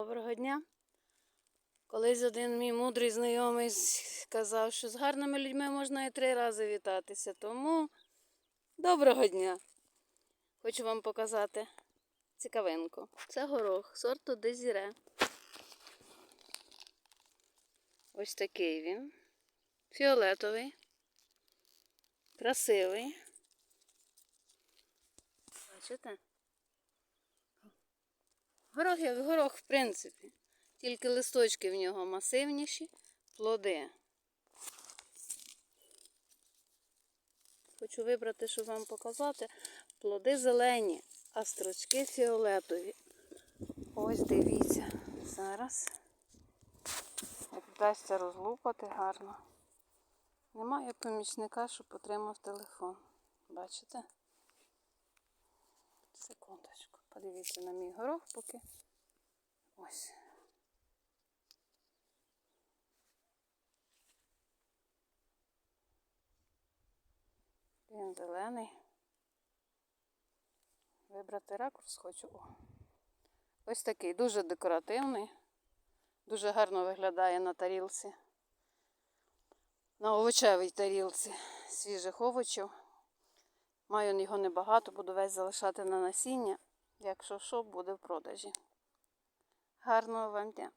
Доброго дня. Колись один мій мудрий знайомий сказав, що з гарними людьми можна і три рази вітатися. Тому доброго дня. Хочу вам показати цікавинку. Це горох сорту Дезіре. Ось такий він. Фіолетовий. Красивий. Бачите? Горох як горох, в принципі. Тільки листочки в нього масивніші, плоди. Хочу вибрати, щоб вам показати. Плоди зелені, а строчки фіолетові. Ось дивіться. Зараз. Як вдасться розлупати гарно. Немає помічника, щоб отримав телефон. Бачите? Секундочку. Подивіться на мій горох поки. Ось. Він зелений. Вибрати ракурс хочу. О. Ось такий, дуже декоративний. Дуже гарно виглядає на тарілці. На овочевій тарілці свіжих овочів. Маю його небагато, буду весь залишати на насіння. Якщо що, буде в продажі. Гарного вам дня!